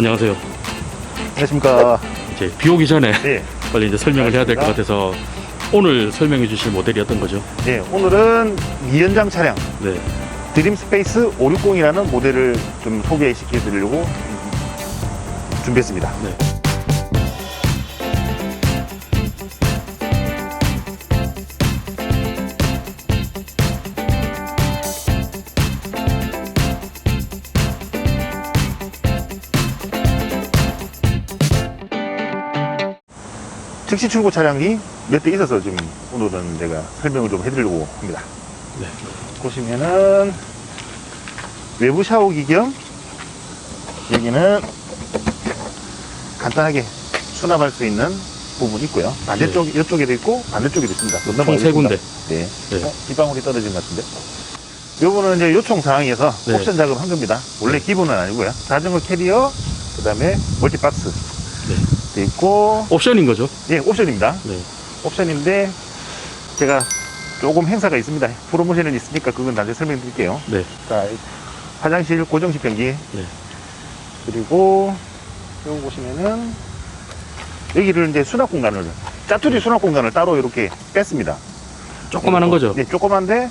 안녕하세요. 안녕하십니까. 이제 비 오기 전에 네. 빨리 이제 설명을 해야 될 것 같아서 오늘 설명해 주실 모델이 어떤 거죠? 네. 오늘은 이연장 차량 네. 드림 스페이스 560이라는 모델을 좀 소개시켜 드리려고 준비했습니다. 네. 즉시 출고 차량이 몇 대 있어서 지금 오늘은 내가 설명을 좀 해드리려고 합니다. 네. 보시면은 외부 샤워기 겸 여기는 간단하게 수납할 수 있는 부분이 있고요. 반대쪽 이쪽에도 있고 반대쪽에도 있습니다. 좀 네. 총세 군데. 네. 네. 어, 빗방울이 떨어진 것 같은데. 요거는 이제 요청 사항에서 네. 옵션 작업 한 겁니다. 원래 기본은 아니고요. 자전거 캐리어, 그 다음에 멀티박스 네. 돼 있고, 옵션인 거죠? 예, 옵션입니다. 네. 옵션인데 제가 조금 행사가 있습니다. 프로모션은 있으니까 그건 나중에 설명드릴게요. 네. 자, 화장실 고정식 변기 네. 그리고 여기 보시면은 여기를 이제 수납 공간을 짜투리 수납 공간을 따로 이렇게 뺐습니다. 조그만한 거죠? 네, 조그만데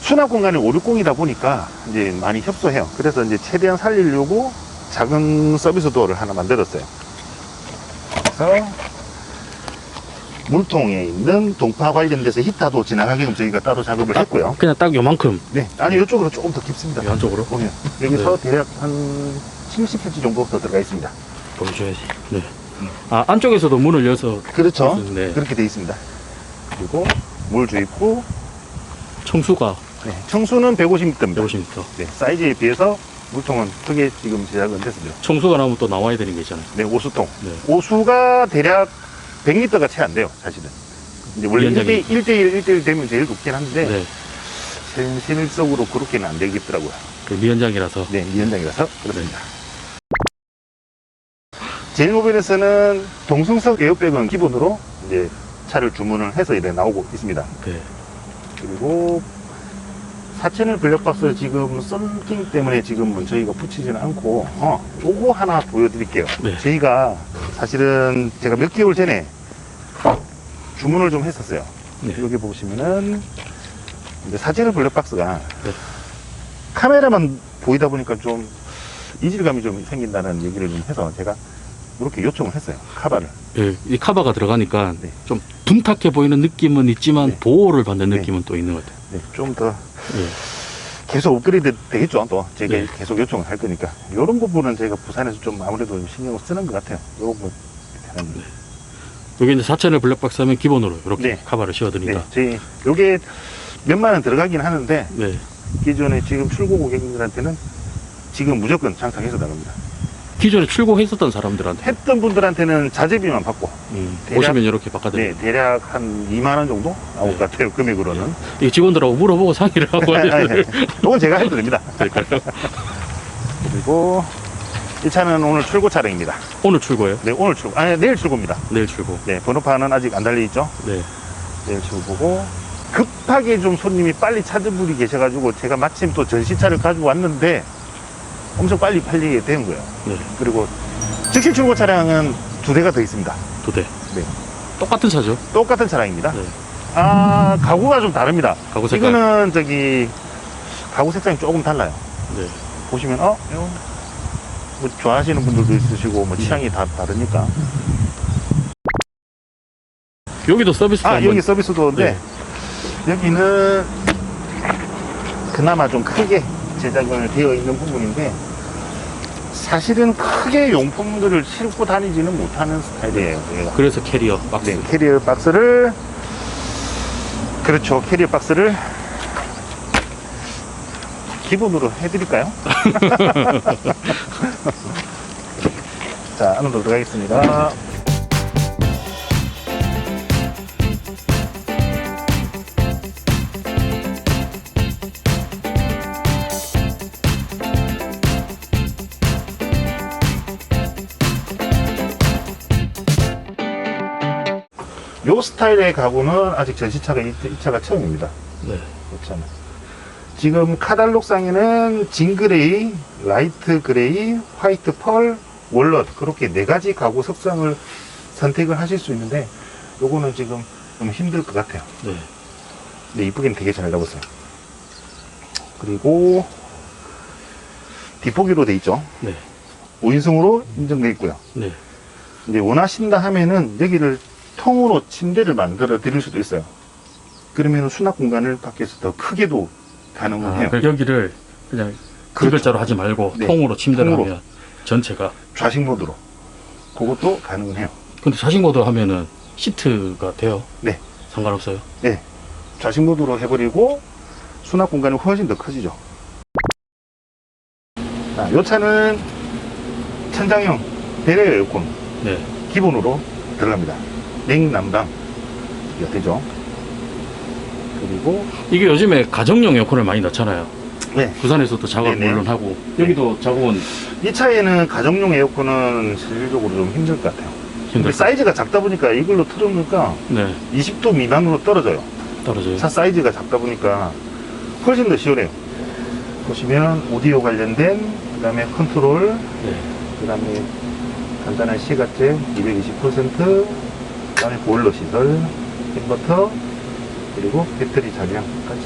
수납 공간이 560이다 보니까 이제 많이 협소해요. 그래서 이제 최대한 살리려고 작은 서비스 도어를 하나 만들었어요. 그래서 물통에 있는 동파 관련돼서 히타도 지나가게끔 저희가 따로 작업을 했고요. 그냥 딱 요만큼 네, 아니 이쪽으로 조금 더 깊습니다. 이 안쪽으로 보면 여기서 대략 한 70cm 정도 더 들어가 있습니다. 보여줘야지. 네. 아 안쪽에서도 문을 열어서 그렇죠. 네. 그렇게 돼 있습니다. 그리고 물 주입구, 청수가 네, 청수는 150m입니다. 150m. 네, 사이즈에 비해서 물통은 크게 지금 제작 은 됐습니다. 청수가 나오면 또 나와야 되는 게 있잖아요. 네, 오수통. 네. 오수가 대략 100리터가 채 안 돼요, 사실은. 이제 원래 위원장님. 1대1, 1대1, 1대1 되면 제일 좋긴 한데, 네. 현- 현실적으로 그렇게는 안 되겠더라고요. 그 미연장이라서. 네, 미연장이라서 그렇습니다. 제일모빌에서는 동승석 에어백은 기본으로 이제 차를 주문을 해서 이래 나오고 있습니다. 네. 그리고 사채널 블랙박스 지금 썬팅 때문에 지금은 저희가 붙이지는 않고 어 요거 하나 보여드릴게요 네. 저희가 사실은 제가 몇 개월 전에 주문을 좀 했었어요 네. 여기 보시면은 이제 사채널 블랙박스가 네. 카메라만 보이다 보니까 좀 이질감이 좀 생긴다는 얘기를 좀 해서 제가 이렇게 요청을 했어요 카바를 예, 이 카바가 들어가니까 네. 좀 둔탁해 보이는 느낌은 있지만 네. 보호를 받는 네. 느낌은 또 있는 것 같아요. 네, 좀더 예. 계속 업그레이드 되겠죠 또 제가 네. 계속 요청을 할 거니까 이런 부분은 제가 부산에서 좀 아무래도 신경을 쓰는 것 같아요 부분 네. 여기 이제 4채널 블랙박스 하면 기본으로 이렇게 네. 카바를 씌워드린다. 네, 요게 몇만 원 들어가긴 하는데 네. 기존에 지금 출고 고객님들한테는 지금 무조건 장착해서 나갑니다 기존에 출고했었던 사람들한테 했던 분들한테는 자재비만 받고 음, 대략- 오시면 이렇게 네, 바꿔드립니다. 대략 한 2만 원 정도 나올 네. 것 같아요 금액으로는 이 직원들하고 물어보고 상의를 하고 해야 되는 이건 제가 해도 됩니다 될까요? 그리고 이 차는 오늘 출고 차량입니다 오늘 출고예요? 네 오늘 출고 아니 내일 출고입니다 내일 출고. 네 번호판은 아직 안 달려 있죠 네. 내일 출고고 급하게 좀 손님이 빨리 찾은 분이 계셔가지고 제가 마침 또 전시차를 가지고 왔는데 엄청 빨리 팔리게 된 거예요 네. 그리고 즉시 출고 차량은 두 대가 더 있습니다 두 대. 네. 똑같은 차죠? 똑같은 차량입니다 네. 아 가구가 좀 다릅니다 가구 색깔. 이거는 저기 가구 색상이 조금 달라요 네. 보시면 어? 이거 뭐 좋아하시는 분들도 있으시고 뭐 취향이 다 다르니까 여기도 서비스 아 여기 서비스 도어인데 네. 여기는 그나마 좀 크게 제작을 되어 있는 부분인데 사실은 크게 용품들을 싣고 다니지는 못하는 스타일이에요 얘가. 그래서 캐리어 박스. 네, 캐리어 박스를 그렇죠 캐리어 박스를 기본으로 해드릴까요? 자 안으로 들어가겠습니다 요 스타일의 가구는 아직 전시차가 이, 이 차가 처음입니다 네. 그렇잖아요. 지금 카달록 상에는 진 그레이, 라이트 그레이, 화이트 펄, 월넛 그렇게 네 가지 가구 색상을 선택을 하실 수 있는데 요거는 지금 좀 힘들 것 같아요. 네. 근데 이쁘긴 되게 잘 나왔어요. 그리고 뒷보기로 돼 있죠. 네. 5인승으로 인정돼 있고요. 네. 이제 원하신다 하면은 여기를 통으로 침대를 만들어 드릴 수도 있어요. 그러면 수납 공간을 밖에서 더 크게도 가능은 아, 해요. 그 여기를 그냥 그 그렇죠. 글자로 하지 말고 네. 통으로 침대를 통으로. 하면 전체가. 좌식 모드로. 그것도 가능은 해요. 근데 자식 모드 하면은 시트가 돼요. 네. 상관없어요. 네. 좌식 모드로 해버리고 수납 공간이 훨씬 더 커지죠. 자, 요 차는 천장형 배려 에어컨 네. 기본으로 들어갑니다. 냉난방. 이게 되죠. 그리고 이게 요즘에 가정용 에어컨을 많이 넣잖아요. 네. 부산에서도 작업 네네. 물론 하고 네. 여기도 작업은 이 차에는 가정용 에어컨은 실질적으로 좀 힘들 것 같아요. 근데 힘들 사이즈가 작다 보니까 이걸로 틀어놓으니까 네 20도 미만으로 떨어져요. 떨어져요. 차 사이즈가 작다 보니까 훨씬 더 시원해요. 보시면 오디오 관련된 그 다음에 컨트롤 네. 그 다음에 간단한 시가제 220%그 다음에 보일러 시설 인버터 그리고 배터리 잔량까지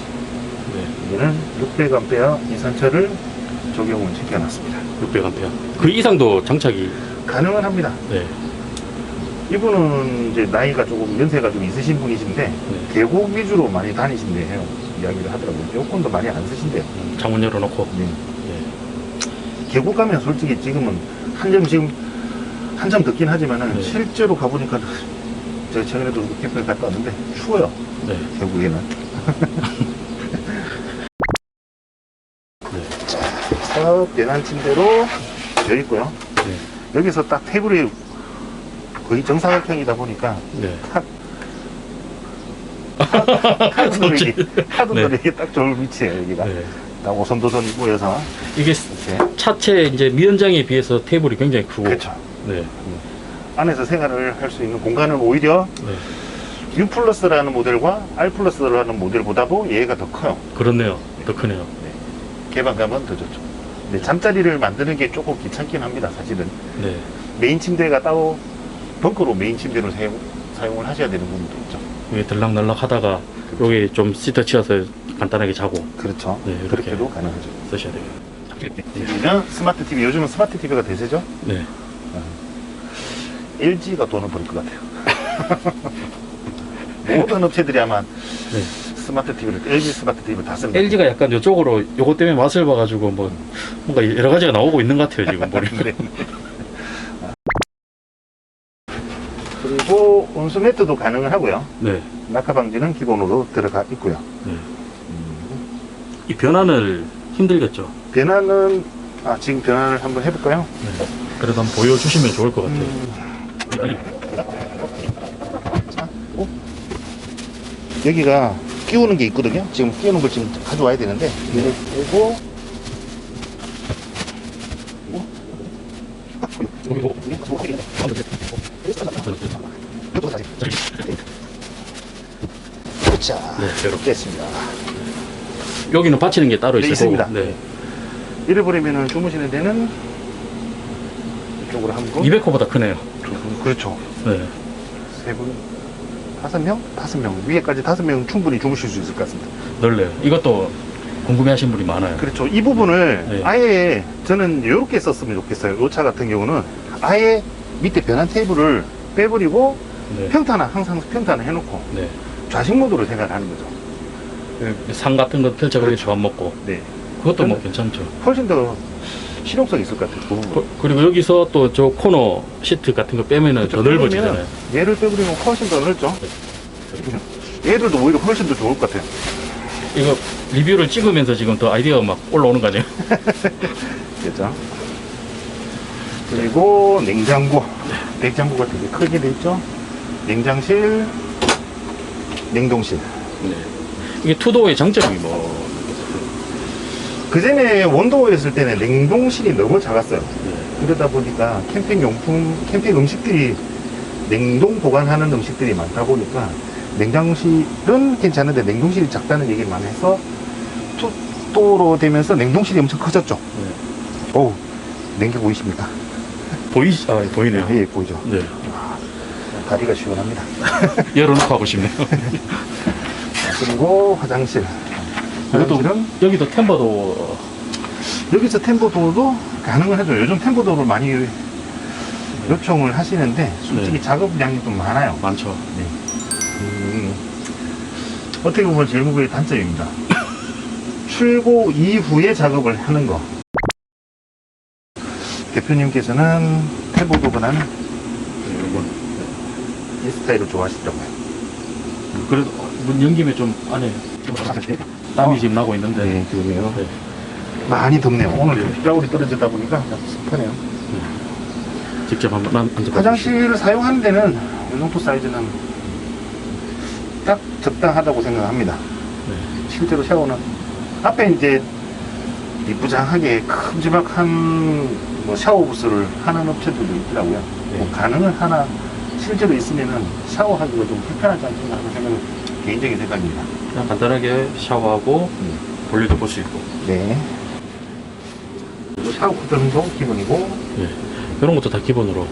네. 이제는 600A 이산철을 적용을 시켜놨습니다. 600A. 그 이상도 장착이 가능은 합니다. 네. 이분은 이제 나이가 조금 연세가 좀 있으신 분이신데 네. 계곡 위주로 많이 다니신대 해요. 이야기를 하더라고요. 에어컨도 많이 안 쓰신대요. 음, 창문 열어놓고 네. 네. 계곡 가면 솔직히 지금은 한점 지금 한참 듣긴 하지만은 네. 실제로 가보니까 제가 최근에도 캠핑 갔다 왔는데 추워요. 네. 네. 자, 배난 침대로 되어 있고요. 네. 여기서 딱 테이블이 거의 정사각형이다 보니까 네. 하드 놀이기, 하드 네. 놀이기 딱 좋은 위치예요, 여기가. 네. 딱 오선도선 모여서 이게 이렇게. 차체 이제 미연장에 비해서 테이블이 굉장히 크고 그렇죠. 네. 안에서 생활을 할 수 있는 공간은 오히려 네. U 플러스라는 모델과 R 플러스라는 모델보다도 얘가 더 커요. 그렇네요. 더 크네요. 개방감은 더 좋죠. 근데 잠자리를 만드는 게 조금 귀찮긴 합니다, 사실은. 네. 메인 침대가 따로 벙커로 메인 침대로 사용, 사용을 하셔야 되는 부분도 있죠. 여기 들락날락 하다가 여기 좀 시트 치어서 간단하게 자고 그렇죠. 네, 이렇게. 그렇게도 가능하죠. 쓰셔야 돼요. TV는 스마트 TV, 요즘은 스마트 TV가 대세죠? 네. LG가 돈을 벌것 같아요. 모든 업체들이 아마 네. 스마트 TV를, LG 스마트 TV를 다 씁니다. LG가 약간 이쪽으로 요거 때문에 맛을 봐가지고 뭐 뭔가 여러 가지가 나오고 있는 것 같아요 지금 보니까. 네. 그리고 온수 매트도 가능을 하고요. 네. 낙하 방지는 기본으로 들어가 있고요. 네. 이 변환을 힘들겠죠. 변화는 아 지금 변화를 한번 해볼까요? 네. 그래도 한번 보여주시면 좋을 것 같아요. 자, 어? 여기가 끼우는 게 있거든요. 지금 끼우는 걸 지금 가져와야 되는데 얘를 빼고 자, 네, 이렇게. 됐습니다. 여기는 받치는 게 따로 네, 있습니다. 네. 이래 버리면은 주무시는 데는 이쪽으로 한 분, 200호보다 크네요. 두 분, 그렇죠. 네. 세 분, 다섯 명, 다섯 명 위에까지 다섯 명 충분히 주무실 수 있을 것 같습니다. 넓네요. 이것도 궁금해 하시는 분이 많아요. 그렇죠. 이 부분을 네. 아예 저는 이렇게 썼으면 좋겠어요. 이 차 같은 경우는 아예 밑에 변환 테이블을 빼버리고 네. 평탄화 항상 평탄화 해놓고 네. 좌식 모드로 생각하는 거죠. 상 같은 거 펼쳐 그렇게 밥 먹고 네, 그것도 뭐 괜찮죠. 훨씬 더 실용성 있을 것 같아요. 그 부분. 그- 그리고 여기서 또 저 코너 시트 같은 거 빼면은 더 넓어지잖아요. 그러면 얘를 빼버리면 훨씬 더 넓죠. 얘들도 오히려 훨씬 더 좋을 것 같아요. 이거 리뷰를 찍으면서 지금 더 아이디어가 막 올라오는 거 아니에요? 그죠? 그리고 냉장고. 냉장고가 되게 크게 돼 있죠? 냉장실, 냉동실. 네. 이게 투도어의 장점이 뭐 그 전에 원도어였을 때는 냉동실이 너무 작았어요. 네. 그러다 보니까 캠핑 용품, 캠핑 음식들이 냉동 보관하는 음식들이 많다 보니까 냉장실은 괜찮은데 냉동실이 작다는 얘기를 많이 해서 투, 6도로 되면서 냉동실이 엄청 커졌죠. 네. 어우, 냉겨 보이십니까? 보이시, 아, 보이네요. 예, 보이죠. 네. 다리가 시원합니다. 열어놓고 하고 싶네요. 그리고 화장실. 화장실은 여기도 템버도, 여기서 템포도어도 가능은 하죠. 요즘 템포도어를 많이 요청을 하시는데 솔직히 네. 작업량이 좀 많아요. 많죠. 음, 어떻게 보면 제일무구의 단점입니다. 출고 이후에 작업을 하는 거. 대표님께서는 템포도어보다는 네. 이 스타일을 좋아하시더라고요. 그래도 문 연김에 좀 안에 좀 땀이 지금 나고 있는데. 네, 그러네요. 네. 많이 덥네요. 오늘 좀 비가울이 떨어지다 보니까 좀 습하네요. 직접 한번 안- 앉아봐. 화장실을 사용하는 데는 이 정도 사이즈는 딱 적당하다고 생각합니다. 네. 실제로 샤워는 앞에 이제 이쁘장하게 큼지막한 뭐 샤워 부스를 하는 업체들도 있더라고요. 네. 뭐 가능은 하나 실제로 있으면은 샤워하기가 좀 불편하지 않겠나 하는 생각은 개인적인 생각입니다. 그냥 간단하게 샤워하고 음. 볼일도 볼 수 있고. 네. 그리고 샤워 쿠션도 기본이고 네. 이런 것도 다 기본으로.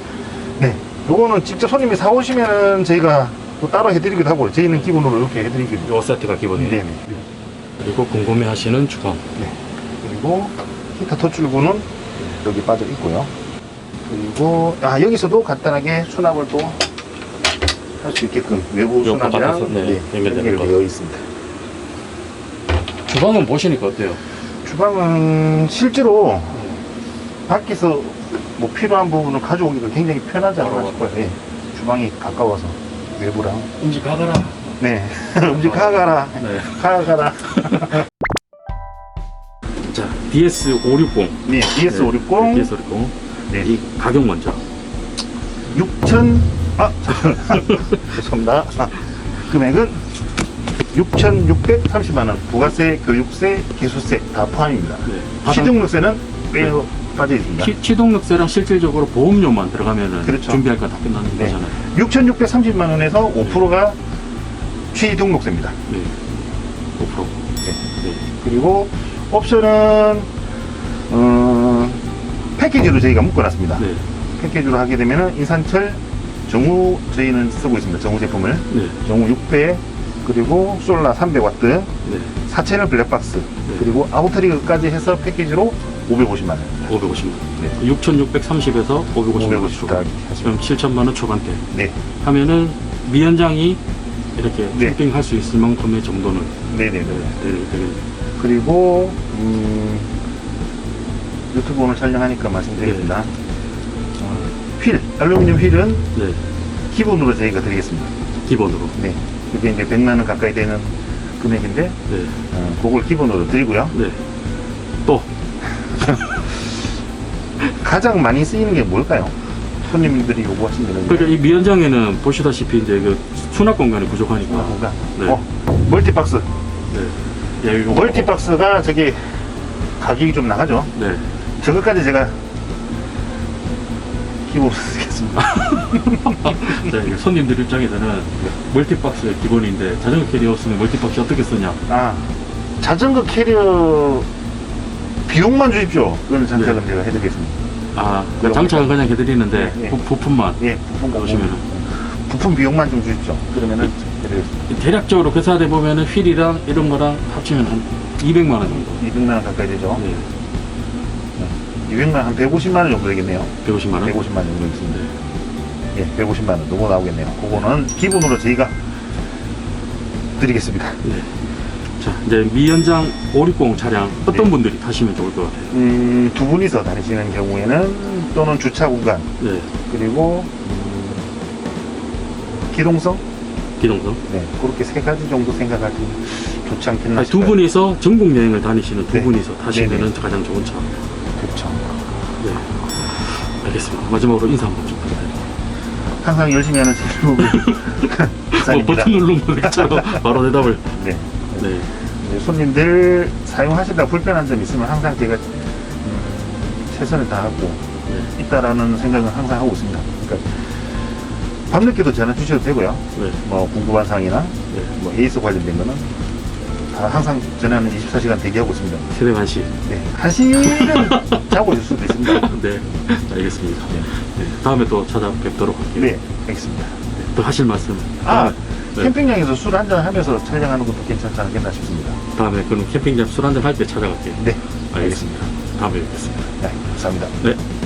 네. 요거는 직접 손님이 사오시면은 저희가 또 따로 해드리기도 하고 저희는 기본으로 이렇게 해드리기도 요 세트가 기본이에요. 네네. 그리고 궁금해 하시는 주방. 네. 그리고 히터 토출구는 여기 빠져 있고요. 그리고 아 여기서도 간단하게 수납을 또 할 수 있게끔 외부 요 수납이랑 바깥에서, 네, 연결되는 거. 되어 있습니다. 주방은 보시니까 어때요? 주방은 실제로 밖에서 뭐 필요한 부분을 가져오기가 굉장히 편하지 않나 싶어요. 예. 주방이 가까워서 외부랑. 음식 가가라. 네. 음식 가가라. 네. 가가라. 자, DS560. 네. DS560. DS560. 네. 이 가격 먼저. 6천 아 죄송합니다 아, 금액은 6,630만 원 부가세, 교육세, 기술세 다 포함입니다. 네. 시등록세는 빼어 빠져 있습니다. 치, 치동력세랑 실질적으로 보험료만 들어가면은 그렇죠. 준비할 거 다 끝나는 네. 거잖아요. 6,630만 원에서 5%가 취등록세입니다. 네. 5%. 네. 네. 그리고 옵션은 어, 패키지로 저희가 묶어놨습니다. 네. 패키지로 하게 되면은 인산철 정우 저희는 쓰고 있습니다. 정우 제품을 네. 정우 600 그리고 솔라 300와트 네. 4채널 블랙박스 그리고 아우터리그까지 해서 패키지로 550만 원. 550만. 네. 6,630에서 550만 원 550 추가. 더하기 하시면 그럼 7천만 원 초반대. 네, 하면은 미연장이 이렇게 네. 캠핑할 수 있을 만큼의 정도는 네, 네, 네. 되- 되겠네요. 그리고 음, 유튜브 오늘 촬영하니까 말씀드리겠습니다. 어, 휠, 알루미늄 휠은 네. 기본으로 저희가 드리겠습니다. 기본으로. 네, 그게 이제 100만 원 가까이 되는 금액인데 네. 어, 그걸 기본으로 드리고요. 네. 또 가장 많이 쓰이는 게 뭘까요? 손님들이 요구하시는 그러니까 이 미연장에는 보시다시피 이제 그 수납 공간이 부족하니까. 뭔가 네. 어, 멀티박스. 네. 예, 요거- 멀티박스가 저기 가격이 좀 나가죠. 네. 저것까지 제가 기본으로 쓰겠습니다. 네, 이게 손님들 입장에서는 멀티박스가 기본인데 자전거 캐리어 없으면 멀티박스 어떻게 쓰냐? 아, 자전거 캐리어 비용만 주십시오. 그건 장착은 제가 해드리겠습니다. 아, 그 그럼- 장착은 그냥 해드리는데 네, 네. 부, 부품만 예, 부품 가고 오시면은 부품 비용만 좀 주십시오. 그러면은 해드리겠습니다. 대략적으로 계산해 보면은 휠이랑 이런 거랑 합치면 한 200만 원 정도. 200만 원 가까이 되죠. 네, 200만 원, 한 150만 원 정도 되겠네요. 150만 원. 150만 원 정도 있습니다. 네. 예, 150만 원 넘어 나오겠네요. 그거는 기본으로 저희가 드리겠습니다. 네. 자, 이제 미연장 560 차량 어떤 네. 분들이 타시면 좋을 것 같아요? 음, 두 분이서 다니시는 경우에는 또는 주차 공간 네, 그리고 음, 기동성 기동성. 네, 그렇게 세 가지 정도 생각하기 좋지 않겠나 아니, 두 싶어요. 분이서 전국 여행을 다니시는 두 네. 분이서 타시면은 네네. 가장 좋은 차. 그렇죠. 네. 알겠습니다. 마지막으로 인사 한번 좀 부탁드립니다. 항상 열심히 하는 제일부부 뭐. 버튼 누르는 것처럼 바로 대답을. 네. 네. 네, 손님들 사용하시다 불편한 점 있으면 항상 제가 음, 최선을 다하고 네. 있다라는 생각은 항상 하고 있습니다. 그러니까 밤늦게도 전화 주셔도 되고요. 네. 뭐 궁금한 사항이나 네. 뭐 에이스 관련된 거는 아, 항상 전에는 24시간 대기하고 있습니다. 새벽 1시. 네. 한시는 자고 있을 수도 있습니다. 네, 알겠습니다. 네, 다음에 또 찾아뵙도록 할게요. 네, 알겠습니다. 네, 또 하실 말씀. 아, 네. 캠핑장에서 술 한잔 하면서 촬영하는 것도 괜찮지 않겠나 싶습니다. 다음에 그럼 캠핑장 술 한잔 할 때 찾아갈게요. 네, 알겠습니다. 다음에 뵙겠습니다. 네, 감사합니다. 네.